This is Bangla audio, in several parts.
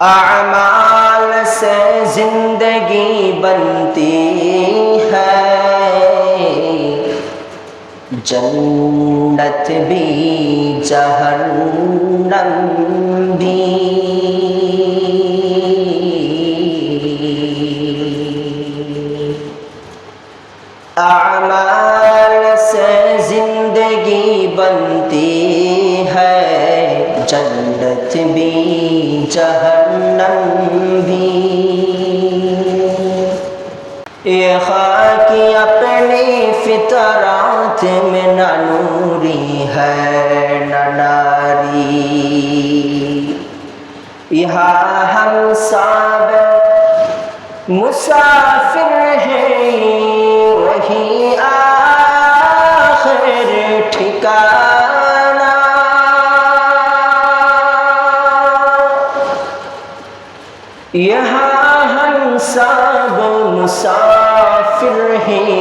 اعمال سے زندگی بنتی ہے جنت بھی جہنم में न नूरी है न नारी यहाँ हम सब मुसाफिर हैं वही आखिर ठिकाना यहाँ हम सब मुसाफिर हैं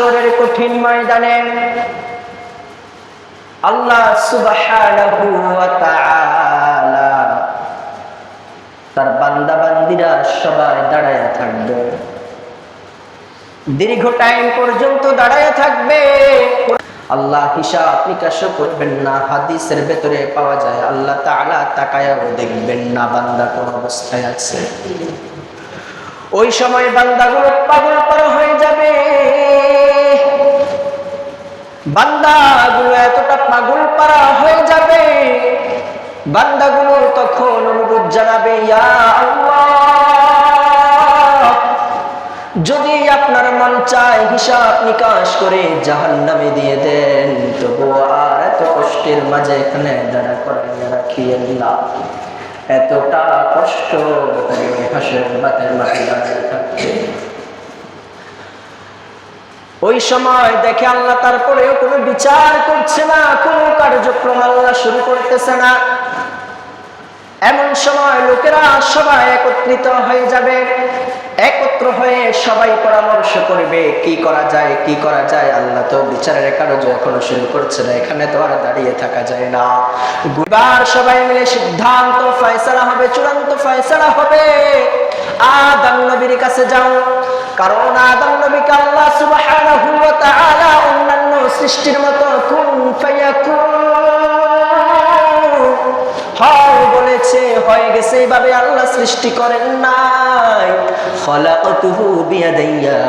হাসরের কঠিন ময়দানে আল্লাহ সুবহানাহু ওয়া তাআলা তার বান্দা বান্দিরা সবাই দাঁড়ায় থাকবে। দীর্ঘ টাইম পর্যন্ত দাঁড়ায় থাকবে। আল্লাহ হিসাব নিকাশও করবেন না, হাদিসের ভেতরে পাওয়া যায়, আল্লাহ তাআলা তাকায়াও দেখবেন না, বান্দা কোন অবস্থায় আছে। ওই সময় বান্দাগুলো পাগল পার হয়ে যাবে। বান্দাগুলো এতটা পাগল পারা হয়ে যাবে। বান্দাগুলো তখন অনুরোধ জানাবে যদি আপনার মন চায় হিসাব নিকাশ করে জাহান নামে দিয়ে দেন তবু আর এত কষ্টের মাঝে এখানে দাঁড়া করাইয়া রাখিয়ে এতটা কষ্ট হাসের মাথায় মাথায় দাঁড়িয়ে সময় দেখে আল্লাহ তারপরেও কোনো বিচার করছে না, কোনো কার্যক্রম আল্লাহ শুরু করতেছে না। এমন সময় লোকেরা সবাই একত্রিত হয়ে যাবে, একত্র হয়ে সবাই পরামর্শ করবে, কি করা যায়, কি করা যায়। আল্লাহ তো বিচারের কারজ এখনও শুরু করছে না, এখানে তো আর দাঁড়িয়ে থাকা যায় না। গুবার সবাই মিলে সিদ্ধান্ত, ফয়সালা হবে, চূড়ান্ত ফয়সালা হবে। আদম নবীর কাছে যাও। কারণ আদম নবীকে আল্লাহ সুবহানাহু ওয়া তাআলা অন্যান্য সৃষ্টির মতো কুন ফায়াকুন। বলেছে, হয়ে গেছে, এইভাবে আল্লাহ সৃষ্টি করেন নাই। খলাকতুহু বিয়াদাইয়া,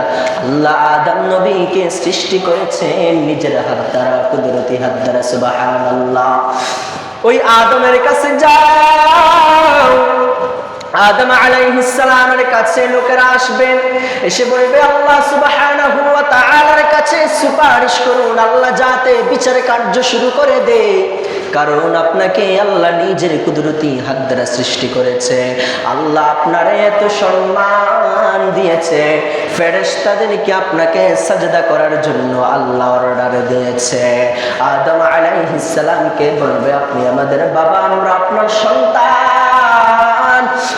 আল্লাহ আদম নবীকে সৃষ্টি করেছেন নিজের হাত দ্বারা, কুদরতি হাত দ্বারা, সুবহানাল্লাহ। ওই আদমের কাছে যাও। আদম আলাইহিসসালামের কাছে লোকেরা আসবেন, এসে বলবে, আল্লাহ সুবহানাহু কাছে সুপারিশ করুন, আল্লাহ যাতে বিচার কার্য শুরু করে দে। কারণ আপনাকে আল্লাহ নিজের কুদরতি হাত দ্বারা সৃষ্টি করেছে। আল্লাহ আপনার এত সম্মান দিয়েছে। ফেরেশতাদেরকে আপনাকে সাজদা করার জন্য আল্লাহ অর্ডার দিয়েছে। আদম আলাইহিস সালামকে বলবে, আপনি আমাদের বাবা, আমরা আপনার সন্তান।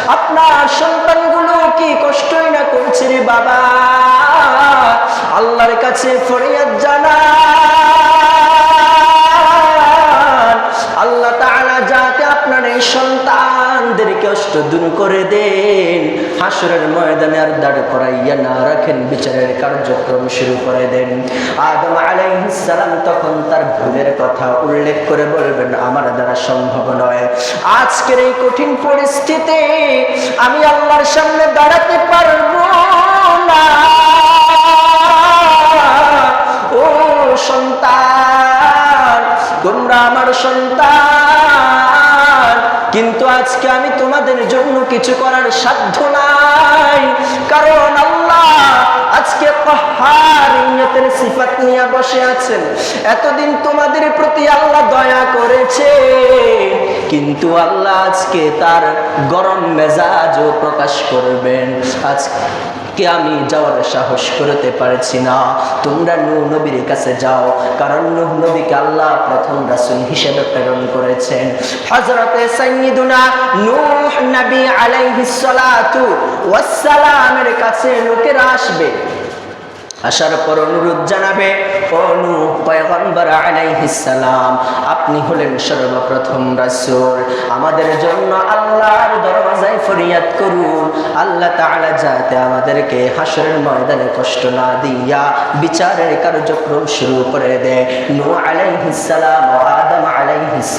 আপনার সন্তানগুলো কি কষ্টই না করছে রে বাবা? আল্লাহর কাছে ফরিয়াদ জানা আল্লাহ তাআলা যাতে আপনার এই সন্তানদেরকে কষ্ট দূর করে দেন। হাসরের ময়দানে আর দাঁড় করাইয়া না রাখেন, বিচারের কার্যক্রম শুরু করে দেন। আদম সালাম তখন তার ভুলের কথা উল্লেখ করে বলবেন, আমার দ্বারা সম্ভব নয়। আজকের এই কঠিন পরিস্থিতি আমি আল্লাহর সামনে দাঁড়াতে পারব না। ও সন্তান, তোমরা আমার সন্তান। আজকে আমি তোমাদের জন্য কিছু করার সাধ্য নাই। কারণ আল্লাহ আজকে কহারিয়তের সিফাত নিয়ে বসে আছেন। এতদিন তোমাদের প্রতি আল্লাহ দয়া করেছে। কিন্তু আল্লাহ আজকে তার গরম মেজাজও প্রকাশ করবেন। আজকে আমি যাওয়ার সাহস করতে পারছি না? তোমরা নূ নবীর কাছে যাও, কারণ নূহ নবীকে আল্লাহ প্রথম রাসূল হিসেবে প্রেরণ করেছেন। হযরতে সাইয়্যিদুনা নূহ নবী আলাইহিস সালাতু ওয়াস সালামের কাছে লোকেরা আসবে। আসার পর অনুরোধ জানাবে আপনি হলেন সর্বপ্রথম রাসূল। আমাদের জন্য আল্লাহর দরওয়াজায় ফরিয়াদ করুন। আল্লাহ তাআলা যাতে আমাদেরকে হাসরের ময়দানে কষ্ট না দিয়া বিচারের কার্যক্রম শুরু করে দেয় নূহ আলাইহিস আদম আলাইহিস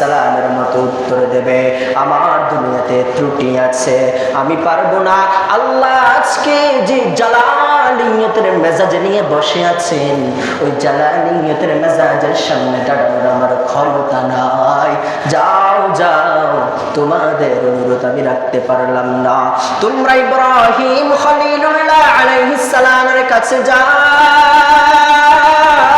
মতো উত্তর দেবে, আমার দুনিয়াতে ত্রুটি আছে, আমি পারব না। আল্লাহ আজকে যে জালালিয়তের মেজাজে নিয়ে বসে আছেন। ওই জালালিয়তের মেজাজের সামনে দাঁড়ানোর আমার ক্ষমতা নাই। যাও যাও, তোমাদের অনুরোধ আমি রাখতে পারলাম না। তোমরা ইব্রাহিম খলিলুল্লাহ আলাইহিস সালামের কাছে যাও।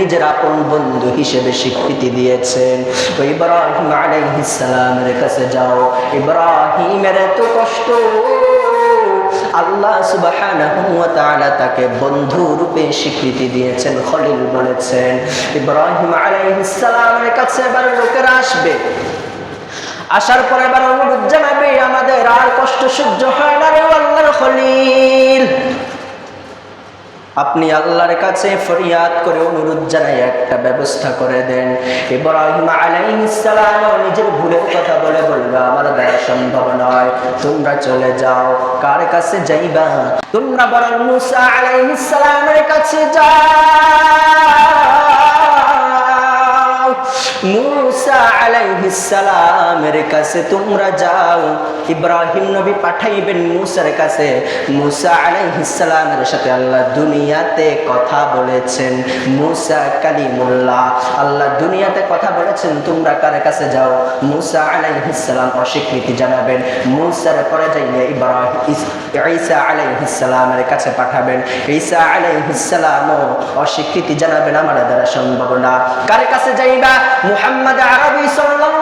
নিজের আপন বন্ধু হিসেবে স্বীকৃতি দিয়েছেন। তো ইব্রাহিম আলাইহিস সালামের কাছে যাও। ইব্রাহিমের এত কষ্ট। আল্লাহ তাআলা তাকে বন্ধু রূপে স্বীকৃতি দিয়েছেন, খলিল বলেছেন ইব্রাহিম আলাইহিস সালামের কাছে এবার লোকেরা আসবে। আসার পরে এবার অনুরোধ জানাবে, আমাদের আর কষ্ট সহ্য হয় না রে আল্লাহর খলিল। আপনি আল্লাহর কাছে ফরিয়াদ করে অনুরোধ জানাই একটা ব্যবস্থা করে দেন। ইব্রাহিম আলাইহিস সালাম নিজের ভুলের কথা বলে বলবে, আমার দ্বারা সম্ভব নয়, তোমরা চলে যাও। কার কাছে যাইবা? তোমরা বরং মুসা আলাইহিস সালামের কাছে যাও। সালামের কাছে তোমরা যাও। ইব্রাহিম নবী পাঠাইবেন মুসার কাছে। মুসা সালামের সাথে আল্লাহ দুনিয়াতে কথা বলেছেন। মুসা কালিমুল্লাহ, আল্লাহ দুনিয়াতে কথা বলেছেন, তোমরা কার কাছে যাও? মুসা সালাম অস্বীকৃতি জানাবেন। মুসার পরে যাইয়ে ইব্রাহিম ঈসা সালামের কাছে পাঠাবেন। ঈসা আলাইহিস সালামও অস্বীকৃতি জানাবেন, আমার দ্বারা সম্ভব না। কার কাছে যাইবা? মুহাম্মদ আরবি সাল্লাল্লাহু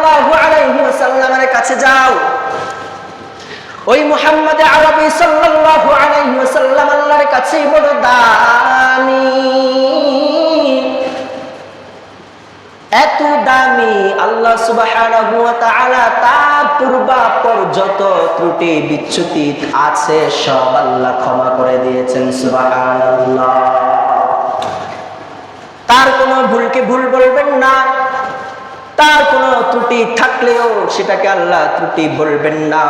কাছে যাও। ওই মুহাম্মদ আরবি সাল্লাল্লাহু আলাইহি ওয়াসাল্লাম আল্লাহর কাছেই বড় দামি। এত দামি আল্লাহ সুবহানাহু ওয়া তাআলা তার যত ত্রুটি বিচ্যুতি আছে, সব আল্লাহ ক্ষমা করে দিয়েছেন, সুবহানাল্লাহ। তার কোনো ভুলকে ভুল বলবেন না। তার কোনো ত্রুটি থাকলেও সেটাকে আল্লাহ ত্রুটি বলবেন না।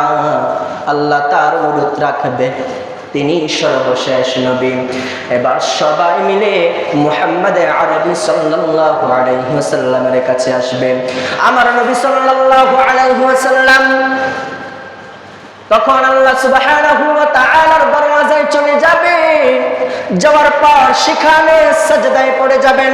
আল্লাহ তার অনুরোধ রাখবে। তিনি সর্বশেষ নবী। এবার সবাই মিলে মুহাম্মদ আরবি সাল্লাল্লাহু আলাইহি ওয়াসাল্লামের কাছে আসবে। আমার নবী সাল্লাল্লাহু আলাইহি ওয়াসাল্লাম তখন আল্লাহ সুবহানাহু ওয়া তাআলার দরওয়াজায় চলে যাবে। যাওয়ার পর সেখানে সাজদায় পড়ে যাবেন।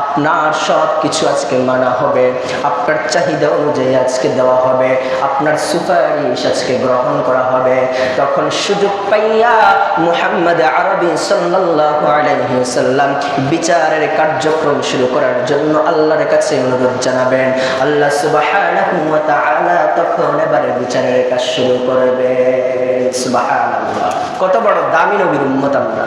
আপনার সব কিছু আজকে মানা হবে। আপনার চাহিদা অনুযায়ী আজকে দেওয়া হবে। আপনার সুপারিশ আজকে গ্রহণ করা হবে। তখন সুযোগ পাইয়া মুহাম্মদ আরবি সাল্লাল্লাহু আলাইহি ওয়াসাল্লাম বিচারের কার্যক্রম শুরু করার জন্য আল্লাহর কাছে অনুরোধ জানাবেন। আল্লাহ সুবাহ তখন এবারে বিচারের কাজ শুরু করবে। কত বড় দামি নবীর উম্মত আমরা।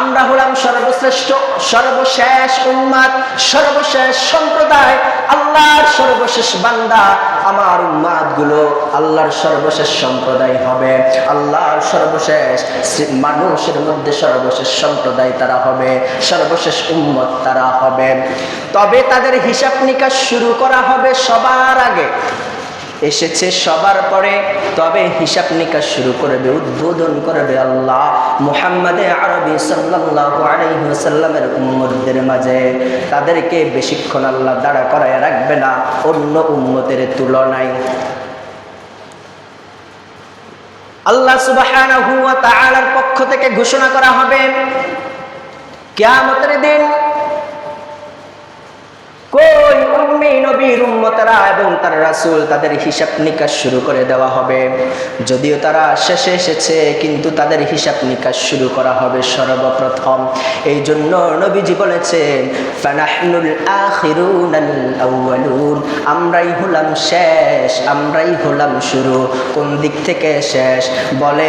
আমরা হলাম সর্বশ্রেষ্ঠ, সর্বশেষ উম্মাত সর্বশেষ সম্প্রদায়, আল্লাহর সর্বশেষ বান্দা, আমার উম্মাদগুলো আল্লাহর সর্বশেষ সম্প্রদায় হবে। আল্লাহর সর্বশেষ মানুষের মধ্যে সর্বশেষ সম্প্রদায় তারা হবে, সর্বশেষ উম্মত তারা হবে। তবে তাদের হিসাব নিকাশ শুরু করা হবে সবার আগে। এসেছে সবার পরে, তবে হিসাব নিকাশ শুরু করবে, উদ্বোধন করবে আল্লাহ মুহাম্মাদে আরবি আলাইহি উম্মতদের মাঝে। তাদেরকে বেশিক্ষণ আল্লাহ দাঁড়া করায় রাখবে না, অন্য উম্মতের তুলনায়। আল্লাহ তাআলার পক্ষ থেকে ঘোষণা করা হবে কিয়ামতের দিন কই উম্মি নবীর উম্মতেরা এবং তার রাসূল তাদের হিসাব নিকাশ শুরু করে দেওয়া হবে। যদিও তারা শেষে এসেছে, কিন্তু তাদের হিসাব নিকাশ শুরু করা হবে সর্বপ্রথম। এই জন্য নবীজি বলেছেন, ফানাহনুল আমরাই হলাম শেষ, আমরাই হলাম শুরু। কোন দিক থেকে শেষ? বলে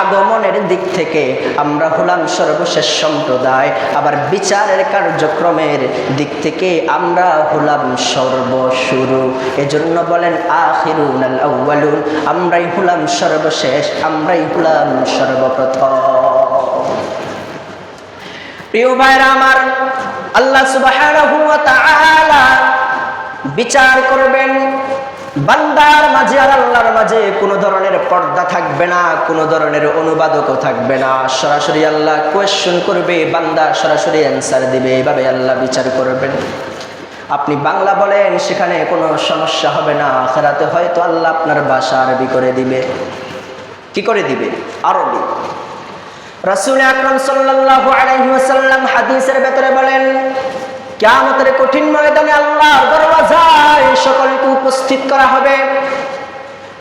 আগমনের দিক থেকে আমরা হলাম সর্বশেষ সম্প্রদায়। আবার বিচারের কার্যক্রমের দিক থেকে আমরা হলাম সর্বশুরু এজন্য বলেন আখিরুন আউয়ালুন আমরাই হলাম সর্বশেষ, আমরাই হলাম সর্বপ্রথম। প্রিয় ভাইরা আমার, আল্লাহ সুবহানাহু ওয়া তাআলা বিচার করবেন, বান্দার মাঝে আর আল্লাহর মাঝে কোনো ধরনের পর্দা থাকবে না, কোনো ধরনের অনুবাদকও থাকবে না। সরাসরি আল্লাহ কোয়েশ্চন করবে, বান্দা সরাসরি অ্যান্সার দিবে। এভাবে আল্লাহ বিচার করবেন। আপনি বাংলা বলেন, সেখানে কোনো সমস্যা হবে না। আখেরাতে হয়তো আল্লাহ আপনার ভাষা আরবি করে দিবে। কি করে দিবে? আরবি। রাসূল আকরাম সাল্লাল্লাহু আলাইহি ওয়াসাল্লাম হাদিসের ভেতরে বলেন, কিয়ামতের কঠিন ময়দানে আল্লাহর দরওয়াজায় সকলকে উপস্থিত করা হবে।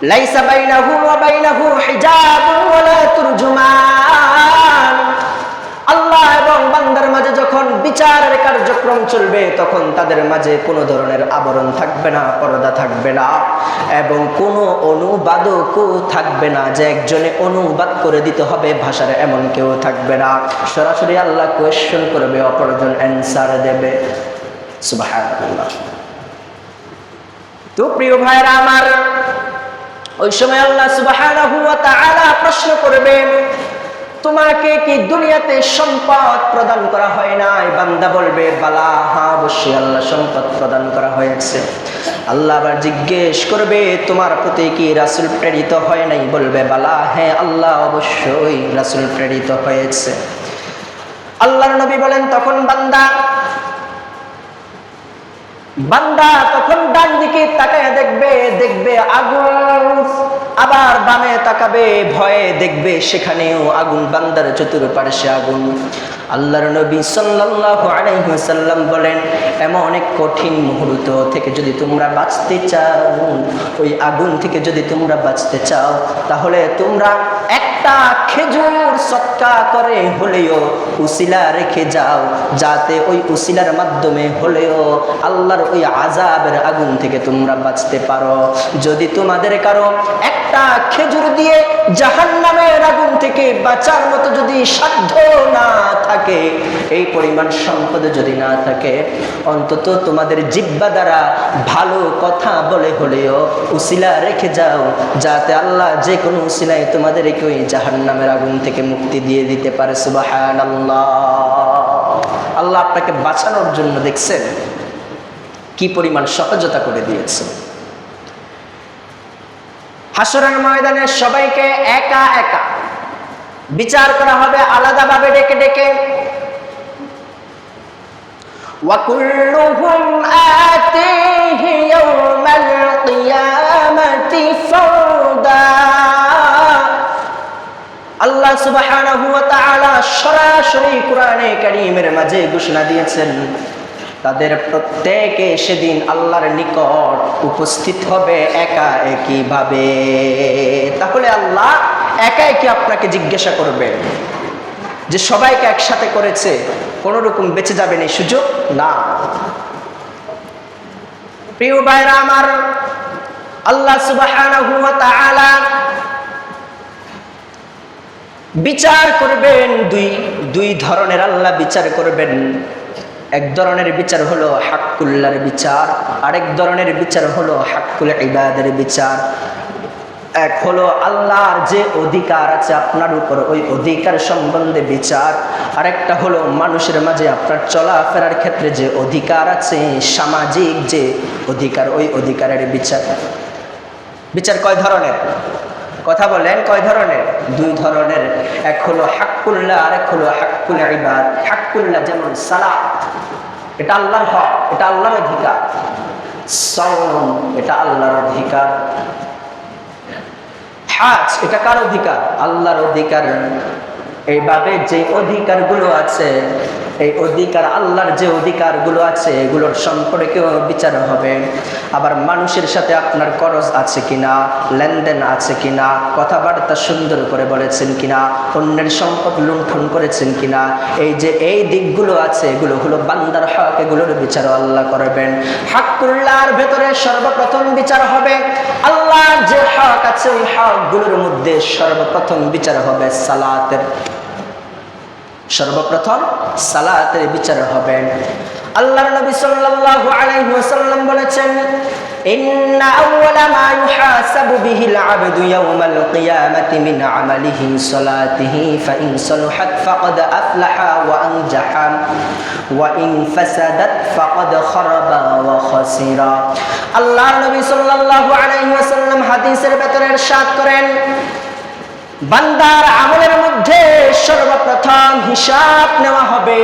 লাইসা বাইনাহু ওয়া বাইনাহু হিজাবুন ওয়ালা তুরজুমান আল্লাহ এবং বান্দার মাঝে যখন বিচারের কার্যক্রম চলবে, তখন তাদের মাঝে কোনো ধরনের আবরণ থাকবে না, পর্দা থাকবে না এবং কোনো অনুবাদকও থাকবে না যে একজনে অনুবাদ করে দিতে হবে, ভাষার এমন কেউ থাকবে না। সরাসরি আল্লাহ কোয়েশ্চন করবে, অপরজন অ্যান্সার দেবে। তো প্রিয় ভাইরা আমার, ওই সময় আল্লাহ তাআলা প্রশ্ন করবে তোমাকে কি দুনিয়াতে সম্পদ প্রদান করা হয় নাই? বান্দা বলবে, বালা, হা, অবশ্যই আল্লাহ সম্পদ প্রদান করা হয়েছে। আল্লাহ আবার জিজ্ঞেস করবে, তোমার প্রতি কি রাসুল প্রেরিত হয় নাই? বলবে, বালা হ্যাঁ আল্লাহ অবশ্যই রাসুল প্রেরিত হয়েছে। আল্লাহর নবী বলেন, তখন বান্দা বান্দা তখন ডান দিকে তাকায় দেখবে দেখবে আগুন। আবার বামে তাকাবে, ভয়ে দেখবে সেখানেও আগুন, বান্দার চতুর্পার্শ্বে আগুন। আল্লাহর নবী সাল্লাল্লাহু আলাইহি ওয়াসাল্লাম বলেন, এমন অনেক কঠিন মুহূর্ত থেকে যদি তোমরা বাঁচতে চাও, ওই আগুন থেকে যদি তোমরা বাঁচতে চাও, তাহলে তোমরা একটা খেজুর সৎকা করে হলেও উসিলা রেখে যাও, যাতে ওই উসিলার মাধ্যমে হলেও আল্লাহর ওই আজাবের আগুন থেকে তোমরা বাঁচতে পারো। যদি তোমাদের কারও একটা খেজুর দিয়ে জাহান্নামের আগুন থেকে বাঁচার মতো যদি সাধ্য না থাকে এই পরিমাণ সম্পদ যদি না থাকে, অন্তত তোমাদের জিব্বা দ্বারা ভালো কথা বলে হলেও উসিলা রেখে যাও, যাতে আল্লাহ যে কোনো উসিলায় তোমাদেরকে ওই জাহান্নামের আগুন থেকে মুক্তি দিয়ে দিতে পারে। সুবাহান আল্লাহ আপনাকে বাঁচানোর জন্য দেখছেন কি পরিমাণ সহজতা করে দিয়েছে। হাসরের ময়দানে সবাইকে একা একা বিচার করা হবে, আলাদাভাবে ডেকে ডেকে وكلهم آتيه يوم القيامة فردا আল্লাহ সুবহানাহু ওয়া তাআলা সরাসরি কোরআনে কারীমের মাঝে ঘোষণা দিয়েছেন তাদের প্রত্যেকে সেদিন আল্লাহর নিকট উপস্থিত হবে একা একই ভাবে তাহলে আল্লাহ একাই কি আপনাকে জিজ্ঞাসা করবেন যে সবাইকে একসাথে করেছে, কোন রকম বেঁচে যাবেন এই সুযোগ না। প্রিয় ভাইরা আমার, আল্লাহ তাআলা বিচার করবেন দুই দুই ধরনের আল্লাহ বিচার করবেন। এক ধরনের বিচার হলো হাক্কুল্লার বিচার, আরেক ধরনের বিচার হলো হাক্কুল ইবাদের বিচার। এক হলো আল্লাহর যে অধিকার আছে আপনার উপর, ওই অধিকার সম্বন্ধে বিচার। আরেকটা হলো মানুষের মাঝে আপনার চলাফেরার ক্ষেত্রে যে অধিকার আছে, সামাজিক যে অধিকার, ওই অধিকারের বিচার। বিচার কয় ধরনের? কথা বলেন, কয় ধরনের? দুই ধরনের। এক হলো হাক্কুল্লাহ আর এক হলো হাক্কুল ইবাদ। হাক্কুল্লাহ যেমন সালাত, এটা আল্লাহর হক, এটা আল্লাহর অধিকার। সওম, এটা আল্লাহর অধিকার। হাজ এটা কার অধিকার? আল্লাহর অধিকার। এইভাবে যে অধিকারগুলো আছে এই অধিকার, আল্লাহর যে অধিকারগুলো আছে, এগুলোর সম্পর্কেও বিচার হবে। আবার মানুষের সাথে আপনার করজ আছে কিনা, লেনদেন আছে কিনা, কথাবার্তা সুন্দর করে বলেছেন কিনা অন্যের সম্পদ লুণ্ঠন করেছেন কিনা, এই যে এই দিকগুলো আছে, এগুলো হলো বান্দার হক, এগুলোর বিচার আল্লাহ করবেন। হাক্কুল্লাহর ভেতরে সর্বপ্রথম বিচার হবে, আল্লাহর যে হক আছে, ওই হকগুলোর মধ্যে সর্বপ্রথম বিচার হবে সালাতের। সর্বপ্রথম সালাতের বিচার হবে। আল্লাহর নবী সাল্লাল্লাহু আলাইহি ওয়াসাল্লাম বলেছেন, ইন্না আউওয়ালা মা ইউহাসাবু বিহিল আবদু ইয়াওমাল কিয়ামাতি মিন আমালিহি সালাতিহি ফাইন সালাহাত ফাকাদ আফলাহা ওয়া আনজাহা, ওয়া ইন ফাসাদাত ফাকাদ খারাবা ওয়া খাসিরা। আল্লাহর নবী সাল্লাল্লাহু আলাইহি ওয়াসাল্লাম হাদিসের ভেতরে ইরশাদ করেন বান্দার আমলের মধ্যে সর্বপ্রথম হিসাব নেওয়া হবে,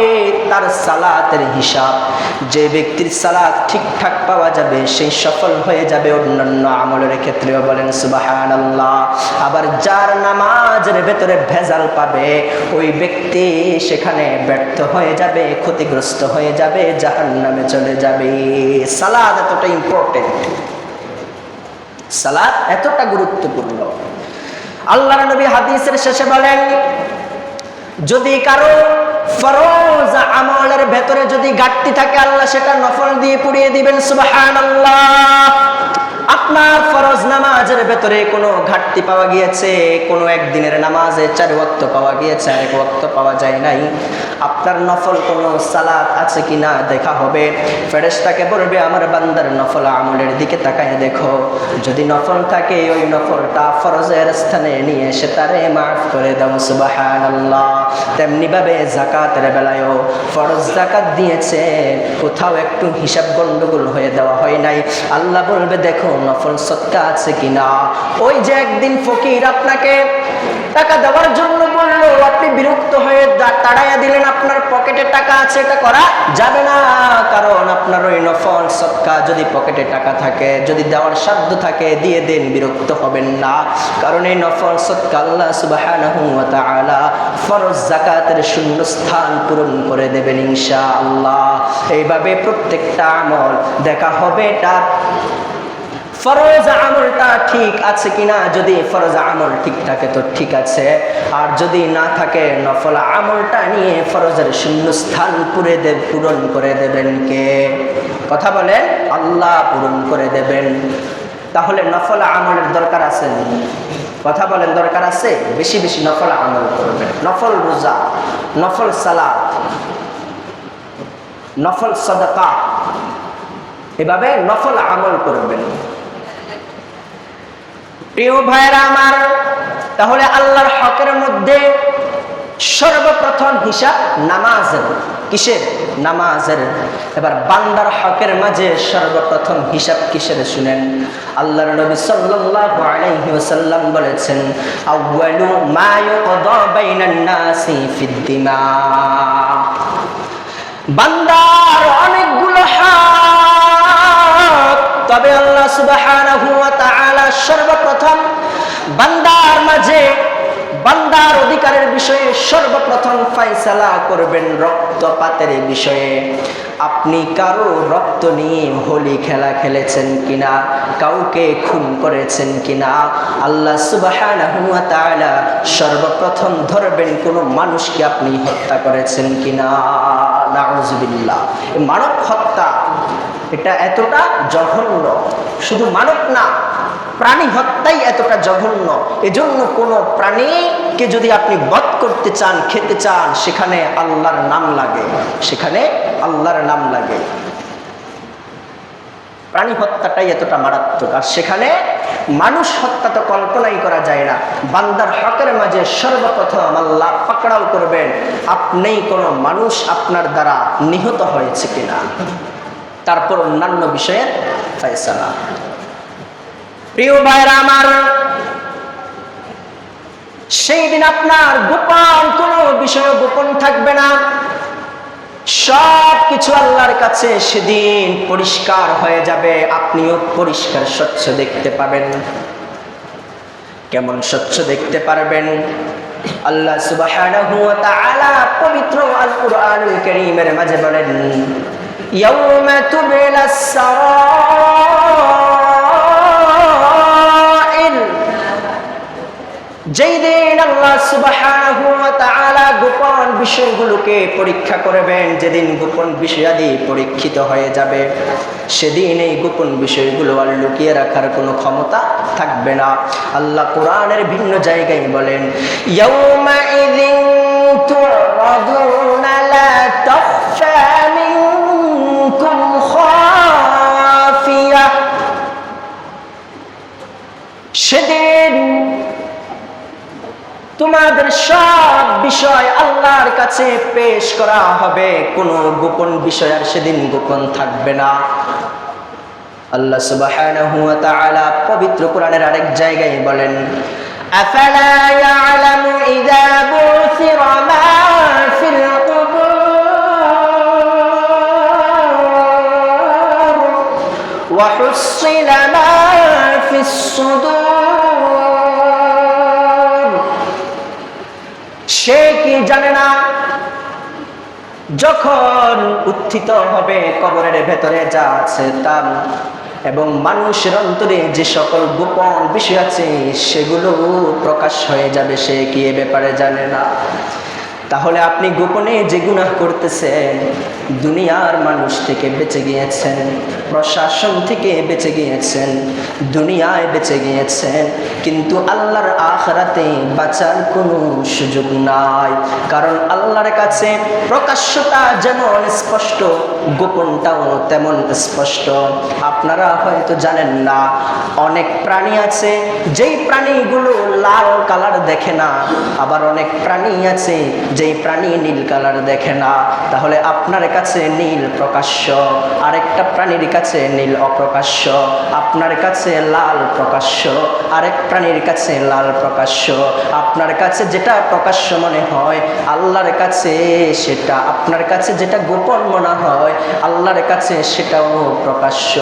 তার সালাতের হিসাব। যে ব্যক্তির সালাত ঠিকঠাক পাওয়া যাবে সেই সফল হয়ে যাবে অন্যান্য আমলের ক্ষেত্রেও বলেন সুবাহান আল্লাহ আবার যার নামাজের ভেতরে ভেজাল পাবে, ওই ব্যক্তি সেখানে ব্যর্থ হয়ে যাবে, ক্ষতিগ্রস্ত হয়ে যাবে জাহান নামে চলে যাবে। সালাদ এতটা ইম্পর্টেন্ট সালাদ এতটা গুরুত্বপূর্ণ। আল্লাহ নবী হাদিসের শেষে বলেন, যদি কারও ফরজ আমলের ভেতরে যদি ঘাটতি থাকে, আল্লাহ সেটা নফল দিয়ে পুড়িয়ে দিবেন, সুবহানাল্লাহ। আপনার ফরজ নামাজের ভেতরে কোনো ঘাটতি পাওয়া গিয়েছে? কোনো একদিনের নামাজে চার ওয়াক্ত পাওয়া গিয়েছে এক ওয়াক্ত পাওয়া যায় নাই? আপনার নফল কোনো সালাত আছে কিনা দেখা হবে? ফেরেশতাকে বলবে, আমার বান্দার নফল আমলের দিকে তাকায় দেখো। যদি নফল থাকে, ওই নফলটা ফরজের স্থানে নিয়ে এসে তারে মাফ করে দাও, সুবহানাল্লাহ। তেমনি ভাবে জাকাতের বেলায়ও ফরজ জাকাত দিয়েছে কোথাও একটু হিসাব গণ্ডগোল হয়ে দেওয়া হয় নাই। আল্লাহ বলবে, দেখো নফল সৎকা আছে কিনা? ওই যে একদিন ফকির আপনাকে টাকা দেওয়ার জন্য বলল, আপনি বিরক্ত হয়ে তাড়াইয়া দিলেন, আপনার পকেটে টাকা আছে, এটা করা যাবে না। কারণ আপনার ওই নফল সৎকা যদি পকেটে টাকা থাকে, যদি দেওয়ার সাধ্য থাকে, দিয়ে দেন, বিরক্ত হবেন না। কারণ এই নফল সৎকা আল্লাহ তাআলা ফরজ জাকাতের শূন্য স্থান পূরণ করে দেবেন ইনশা আল্লাহ এইভাবে প্রত্যেকটা আমল দেখা হবে তার ফরজ আমলটা ঠিক আছে কিনা? যদি ফরজ আমল ঠিক থাকে তো ঠিক আছে। আর যদি না থাকে, নফল আমলটা নিয়ে ফরজের শূন্য স্থান পুরে দে, পূরণ করে দেবেন কে? কথা বলেন, আল্লাহ পূরণ করে দেবেন। তাহলে নফল আমলের দরকার আছে কথা বলেন, দরকার আছে? বেশি বেশি নফল আমল করবেন। নফল রোজা, নফল সালাত, নফল সদকা। এভাবে নফল আমল করবেন। প্রিয় ভাইরা আমার, তাহলে আল্লাহর হকের মধ্যে সর্বপ্রথম হিসাব নামাজের। কিসের? নামাজের। এবার বান্দার হকের মাঝে সর্বপ্রথম হিসাব কিসের শুনেন? আল্লাহর নবী সাল্লাল্লাহু বলেছেন নাসি বান্দার অনেকগুলো হক তবে আল্লাহ তাআলা সর্বপ্রথম বান্দার মাঝে, বান্দার অধিকারের বিষয়ে সর্বপ্রথম ফাইসালা করবেন রক্তপাতের বিষয়ে। আপনি কারও রক্ত নিয়ে হোলি খেলা খেলেছেন কিনা, কাউকে খুন করেছেন কিনা, আল্লাহ সুবাহ সর্বপ্রথম ধরবেন কোনো মানুষকে আপনি হত্যা করেছেন কিনা, নাউজুবিল্লাহ। মানব হত্যা এটা এতটা জঘন্য। শুধু মানব না, প্রাণী হত্যাই এতটা জঘন্য। এজন্য কোনো প্রাণীকে যদি আপনি বধ করতে চান, খেতে চান, সেখানে আল্লাহর নাম লাগে। সেখানে আল্লাহর নাম লাগে। প্রাণী হত্যাটাই এতটা মারাত্মক। আর সেখানে মানুষ হত্যা তো কল্পনাই করা যায় না। বান্দার হকের মাঝে সর্বপ্রথম আল্লাহ পাকড়াও করবেন, আপনি কোনো মানুষ আপনার দ্বারা নিহত হয়েছে কিনা? তারপর অন্যান্য বিষয়ের ফয়সালা প্রিয় ভাইরা আমার, সেই দিন আপনার গোপন কোনো বিষয় গোপন থাকবে না। সব কিছু আল্লাহর কাছে সেদিন পরিষ্কার হয়ে যাবে। আপনিও পরিষ্কার, স্বচ্ছ দেখতে পাবেন। কেমন স্বচ্ছ দেখতে পারবেন? আল্লাহ ওয়া পবিত্র আল কুরআনুল কারীমের মাঝে বলেন যেই দিন আল্লাহ গোপন বিষয়গুলোকে পরীক্ষা করবেন, যেদিন গোপন বিষয়াদি পরীক্ষিত হয়ে যাবে, সেদিন এই গোপন বিষয়গুলো আর লুকিয়ে রাখার কোনো ক্ষমতা থাকবে না। আল্লাহ কোরআনের ভিন্ন জায়গায় বলেন বিষয় আল্লাহর কাছে পেশ করা হবে, কোনো গোপন বিষয় আর সেদিন গোপন থাকবে না। আল্লাহ সুবহানাহু ওয়া তাআলা পবিত্র কোরআনের আরেক জায়গায় বলেন, আফালা ইয়ালামু ইযা বুসিরা ওয়া সে কি জানে না? যখন উত্থিত হবে কবরের ভেতরে যা আছে তার এবং মানুষের অন্তরে যে সকল গোপন বিষয় আছে, সেগুলো প্রকাশ হয়ে যাবে, সে কি এ ব্যাপারে জানে না? তাহলে আপনি গোপনে যে গুনাহ করতেছেন, দুনিয়ার মানুষ থেকে বেঁচে গিয়েছেন, প্রশাসন থেকে বেঁচে গিয়েছেন, দুনিয়ায় বেঁচে গিয়েছেন, কিন্তু আল্লাহর আখরাতে বাঁচার কোনো সুযোগ নাই। কারণ আল্লাহর কাছে প্রকাশ্যতা যেমন স্পষ্ট গোপনটাও তেমন স্পষ্ট। আপনারা হয়তো জানেন না, অনেক প্রাণী আছে, যেই প্রাণীগুলো লাল কালার দেখে না, আবার অনেক প্রাণী আছে যেই প্রাণী নীল কালার দেখে না, তাহলে আপনার কাছে নীল প্রকাশ্য। আরেকটা প্রাণীর কাছে নীল অপ্রকাশ্য। আপনার কাছে লাল প্রকাশ্য। আরেক প্রাণীর কাছে লাল প্রকাশ্য। আপনার কাছে যেটা প্রকাশ্য মনে হয়, আল্লাহর কাছে সেটা। আপনার কাছে যেটা গোপন মনে হয়, আল্লাহর কাছে সেটাও প্রকাশ্য।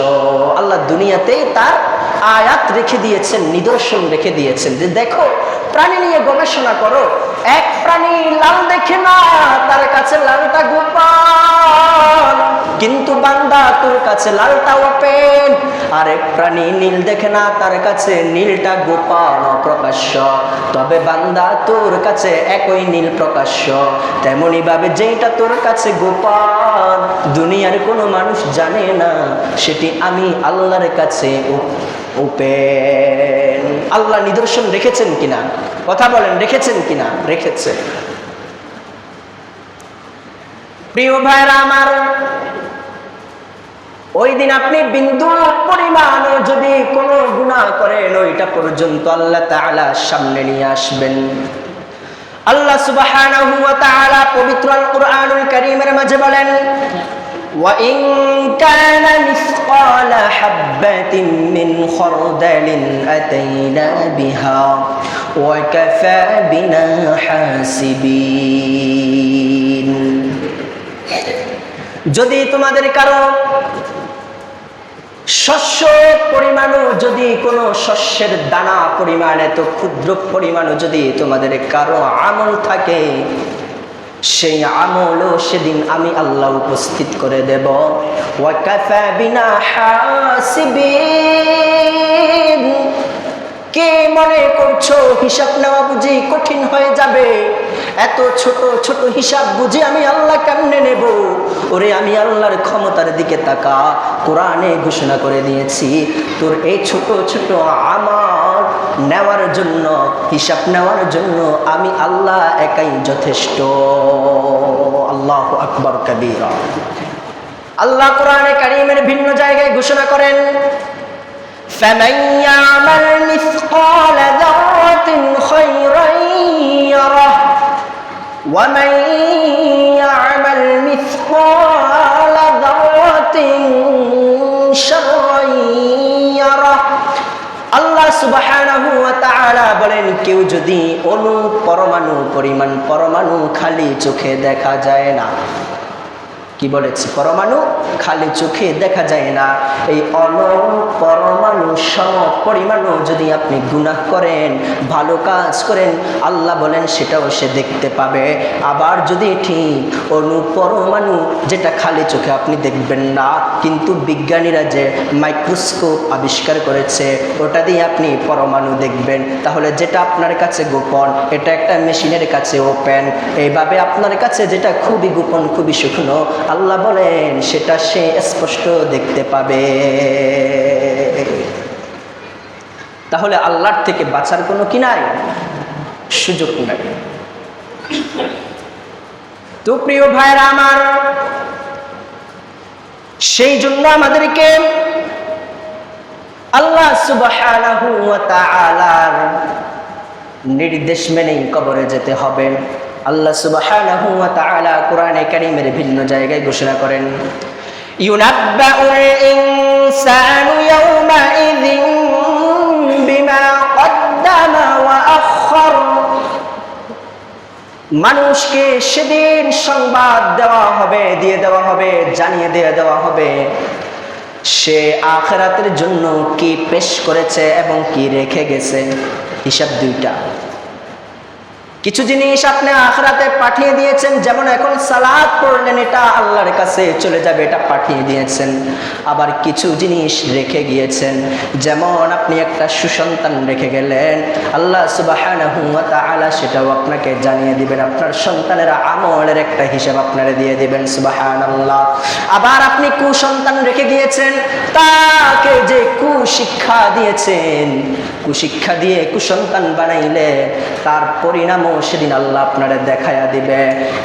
আল্লাহ দুনিয়াতেই তার আয়াত রেখে দিয়েছেন, নিদর্শন রেখে দিয়েছেন। যে দেখো, প্রাণী নিয়ে গবেষণা করো। এক প্রাণী লাল দেখে না, তার কাছে লালটা গোপন কিন্তু বান্দা তোর কাছে লালটা ওপেন আরেক প্রাণী নীল দেখে না, তার কাছে নীলটা গোপন অপ্রকাশ্য। তবে বান্দা তোর কাছে একই নীল প্রকাশ্য। তেমনি ভাবে যেটা তোর কাছে গোপন দুনিয়ার কোনো মানুষ জানে না, সেটি আমি আল্লাহর কাছে ওপেন আল্লাহ নিদর্শন রেখেছেন কিনা? কথা বলেন, রেখেছেন কিনা? রেখেছে। প্রিয় ভাইরা আমার ওই দিন আপনি বিন্দু পরিমাণে যদি কোনো গুণা করেন, ওইটা পর্যন্ত আল্লাহ তালা সামনে নিয়ে আসবেন। আল্লাহ সুবাহ পবিত্র কুরআনুল মাঝে বলেন, ওয়া ইন কানা মিসকালা হাববাতিন মিন খারদালিন বিহা ওয়া কাফা বিনা যদি তোমাদের কারও শস্য পরিমাণও যদি কোনো শস্যের দানা পরিমাণ এত ক্ষুদ্র পরিমাণও যদি তোমাদের কারও আমল থাকে, সেই আমলও সেদিন আমি আল্লাহ উপস্থিত করে দেব। ওয়াকাফা বিনা হাসিবিন। কে মনে করছ? হিসাব নেওয়া বুঝি কঠিন হয়ে যাবে। এত ছোট ছোট হিসাব বুঝি আমি আল্লাহ কেমনে নেব? ওরে, আমি আল্লাহর ক্ষমতার দিকে তাকা, কোরআনে ঘোষণা করে দিয়েছি। তোর এই ছোট ছোট আমার নেওয়ার জন্য, হিসাব নেওয়ার জন্য আমি আল্লাহ একাই যথেষ্ট। আল্লাহ আকবর কবিরা। আল্লাহ কোরআনে কারিমের ভিন্ন জায়গায় ঘোষণা করেন فمن يعمل مثقال ذرة خيرا يره ومن يعمل مثقال ذرة شرا يره আল্লাহ সুবহানাহু ওয়া তাআলা বলেন কেউ যদি অণু পরমাণু পরিমাণ পরমাণু খালি চোখে দেখা যায় না কি বলেছি? পরমাণু খালি চোখে দেখা যায় না। এই অন পরমাণু সম পরিমাণু যদি আপনি গুনাহ করেন, ভালো কাজ করেন, আল্লাহ বলেন সেটাও সে দেখতে পাবে। আবার যদি ঠিক অনু পরমাণু যেটা খালি চোখে আপনি দেখবেন না, কিন্তু বিজ্ঞানীরা যে মাইক্রোস্কোপ আবিষ্কার করেছে, ওটা দিয়ে আপনি পরমাণু দেখবেন। তাহলে যেটা আপনার কাছে গোপন, এটা একটা মেশিনের কাছে ওপেন। এইভাবে আপনার কাছে যেটা খুবই গোপন, খুবই শুকনো আল্লাহ বলেন, সেটা সে স্পষ্ট দেখতে পাবে। তাহলে আল্লাহর থেকে বাঁচার কোনো কি নাই? সুযোগ নাই। তো প্রিয় ভাইরা আমার, সেই জন্য আমাদেরকে আল্লাহ ওয়া নির্দেশ মেনেই কবরে যেতে হবে। আল্লাহ সুবহানাহু ওয়া তাআলা কোরআনে কারীমের ভিন্ন জায়গায় ঘোষণা করেন। ইউনাব্বাউল ইনসানু ইয়াওমাইযিন বিমা কদ্দামা ওয়া আখখার। মানুষকে সেদিন সংবাদ দেওয়া হবে, দিয়ে দেওয়া হবে, জানিয়ে দিয়ে দেওয়া হবে। সে আখরাতের জন্য কি পেশ করেছে এবং কি রেখে গেছে? হিসাব দুইটা। কিছু জিনিস আপনি আখরাতে পাঠিয়ে দিয়েছেন, যেমন এখন সালাদ পড়লেন, এটা আল্লাহর কাছে চলে যাবে, এটা পাঠিয়ে দিয়েছেন। আবার কিছু জিনিস রেখে গিয়েছেন, যেমন আপনি একটা সুসন্তান রেখে গেলেন, আল্লাহ ওয়া সেটাও আপনাকে জানিয়ে দিবেন, আপনার সন্তানের আমলের একটা হিসাব আপনারা দিয়ে দিবেন, সুবহানাল্লাহ। আবার আপনি কুসন্তান রেখে গিয়েছেন, তাকে যে কুশিক্ষা দিয়েছেন, কুশিক্ষা দিয়ে কুসন্তান বানাইলে তার পরিণামও সেদিন আল্লাহ আপনারা দেখায়া দিবে।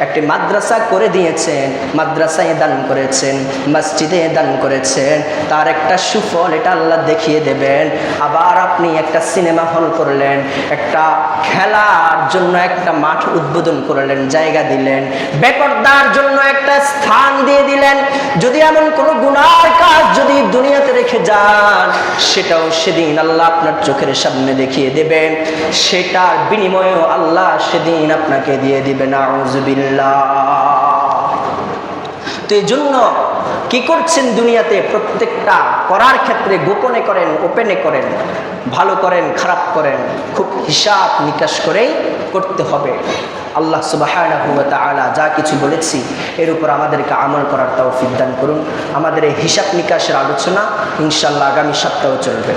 একটি মাদ্রাসা করে দিয়েছেন, মাদ্রাসায় দান করেছেন, মসজিদে দান করেছেন। তার একটা সুফল এটা আল্লাহ দেখিয়ে দেবেন। আবার আপনি একটা সিনেমা হল করলেন, একটা খেলার জন্য একটা মাঠ উদ্বোধন করলেন, জায়গা দিলেন, বেপর্দার জন্য একটা স্থান দিয়ে দিলেন। যদি এমন কোনো গুনার কাজ যদি দুনিয়াতে রেখে যান, সেটাও সেদিন আল্লাহ আপনার চোখের সামনে দেখিয়ে দেবেন। সেটার বিনিময়েও আল্লাহ সেদিন আপনাকে দিয়ে তো এই জন্য কি করছেন দুনিয়াতে? প্রত্যেকটা করার ক্ষেত্রে গোপনে করেন, ওপেনে করেন, ভালো করেন, খারাপ করেন, খুব হিসাব নিকাশ করেই করতে হবে। আল্লাহ তাআলা যা কিছু বলেছি, এর উপর আমাদেরকে আমল করার তৌফিক দান করুন। আমাদের এই হিসাব নিকাশের আলোচনা ইনশাল্লাহ আগামী সপ্তাহ চলবে।